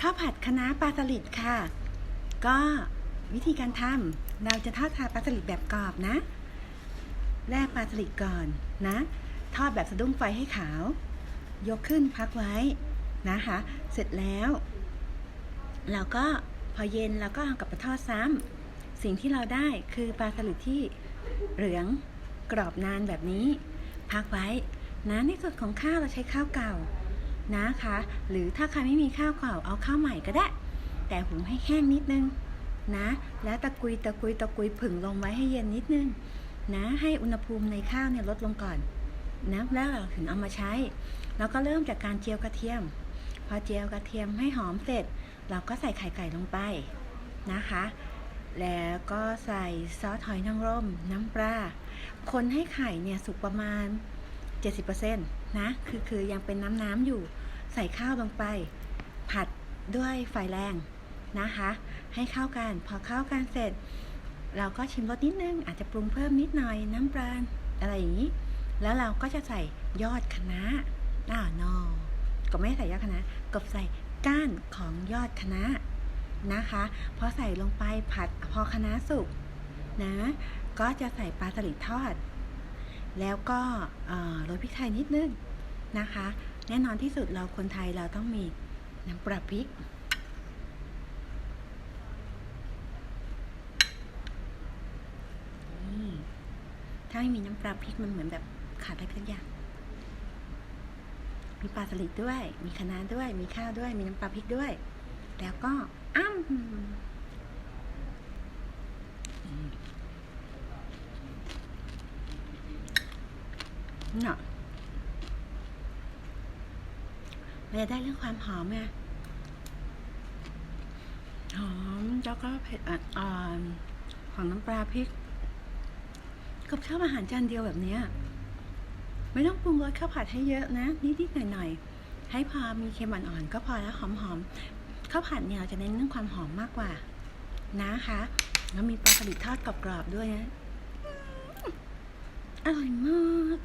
ข้าวผัดคะน้าปลาสลิดค่ะ ก็วิธีการทำเราจะทอดทาปลาสลิดแบบกรอบนะแล่ปลาสลิดก่อนนะ ทอดแบบสะดุ้งไฟให้ขาว ยกขึ้นพักไว้นะคะ เสร็จแล้วเราก็พอเย็นเราก็เอากลับมาทอดซ้ำสิ่งที่เราได้คือปลาสลิดที่เหลืองกรอบนานแบบนี้ พักไว้นะในส่วนของข้าวเราใช้ข้าวเก่า นะคะ หรือถ้าใครไม่มีข้าวเก่าเอาข้าวใหม่ก็ได้ แต่หุงให้แห้งนิดนึงนะ แล้วตะกุยตะกุยตะกุยผึ่งลงไว้ให้เย็นนิดนึงนะให้อุณหภูมิในข้าวเนี่ยลดลงก่อนนะแล้วเราถึงเอามาใช้ แล้วก็เริ่มจากการเจียวกระเทียม พอเจียวกระเทียมให้หอมเสร็จ เราก็ใส่ไข่ไก่ลงไปนะคะ แล้วก็ใส่ซอสหอยนางรมน้ำปลาคนให้ไข่เนี่ยสุกประมาณ 70%นะคือคือยังเป็นน้ำน้ำอยู่ใส่ข้าวลงไป ผัดด้วยไฟแรงนะคะ ให้เข้ากันพอเข้ากันเสร็จ เราก็ชิมรสนิดนึง อาจจะปรุงเพิ่มนิดหน่อยน้ำปลาอะไรอย่างนี้ แล้วเราก็จะใส่ยอดคะน้าอ่านอก็ไม่ใส่ยอดคะน้ากบใส่ก้านของยอดคะน้านะคะพอใส่ลงไปผัดพอคะน้าสุกนะ ก็จะใส่ปลาสลิดทอด แล้วก็โรยพริกไทยนิดนึงนะคะ แน่นอนที่สุดเราคนไทยเราต้องมีน้ำปลาพริก ถ้าไม่มีน้ำปลาพริกมันเหมือนแบบขาดอะไรสักอย่าง มีปลาสลิดด้วย มีคะน้าด้วย มีข้าวด้วย มีน้ำปลาพริกด้วย แล้วก็อ้ำอืมเนาะมันจะได้เรื่องความหอมไงหอมแล้วก็เผ็ดอ่อนๆของน้ำปลาพริกกบชอบอาหารจานเดียวแบบเนี้ยไม่ต้องปรุงรสข้าวผัดให้เยอะนะ นิดๆหน่อยๆ ให้พอมีเค็มอ่อนๆก็พอแล้วหอมๆข้าวผัดเนี่ยเราจะเน้นเรื่องความหอมมากกว่า นะคะ แล้วมีปลาสลิดทอดกรอบๆด้วยนะอร่อยมาก